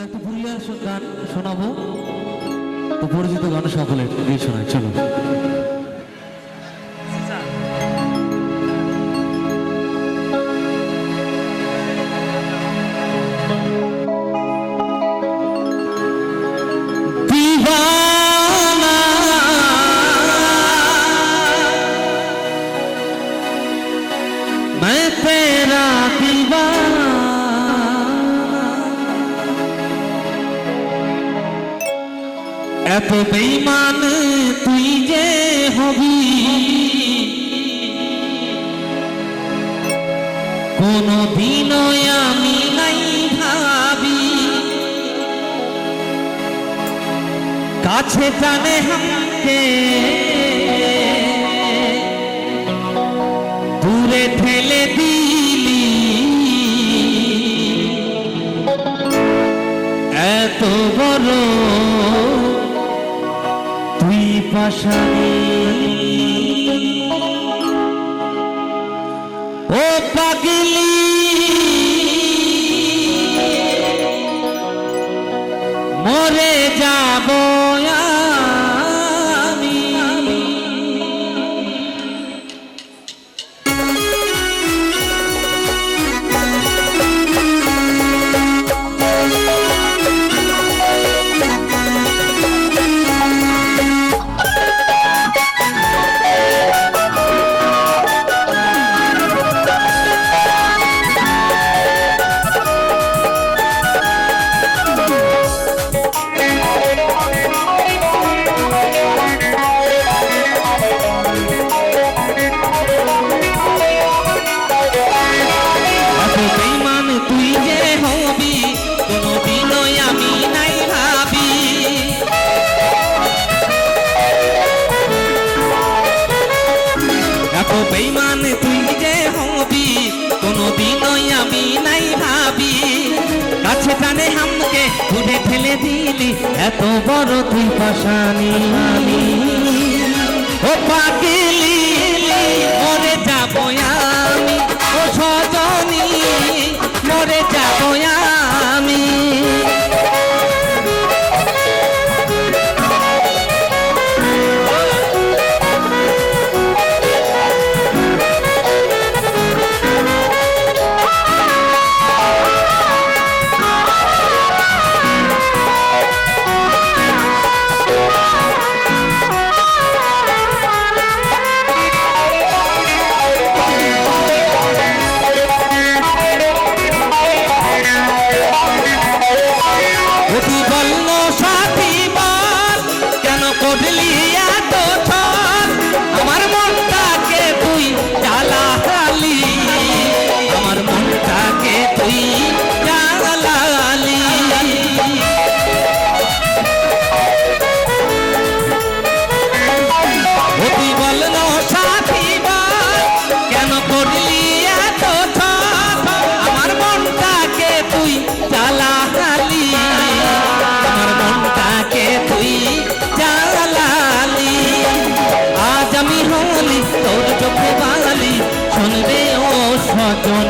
তো একটা পুরুলিয়ার গান শোনাবো। তো পরিচিত গান সকলে দিয়ে শোনায় চলো। मैं तेरा এত বেইমান তুই যে হবি? কোনদিন আমি নাই ভাবি। কাছে জানে হামকে। দূরে ঠেলে দিলি। এত বড় মশানি ও পাখি আছে টানে হামকে দূরে ফেলে দিলি এত বড় তুই পাশানি ও পাগিলি ওরে যাব আর মহাজন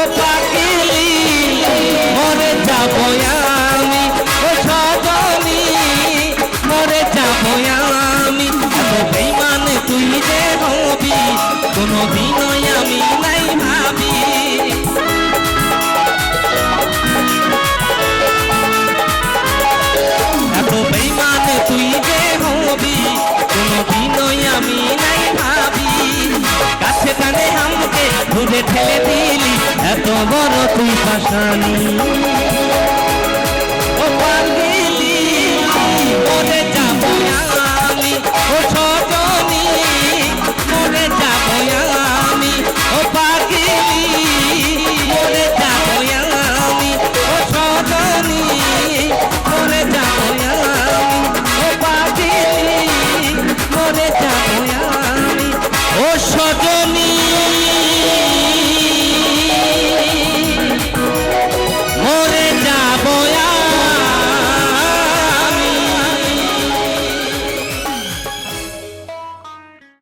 ও পাখিলি মরে যাব আমি। ও সজনী, মরে যাব আমি। বেইমান, তুই যে হবি কোনো আমি নাই ভাবি। এত বেইমান, তুই যে হবি কোনো আমি নাই ভাবি। কাছে টানে আমাকে দূরে ঠেলে দিলি এত বড় তুই পাশানি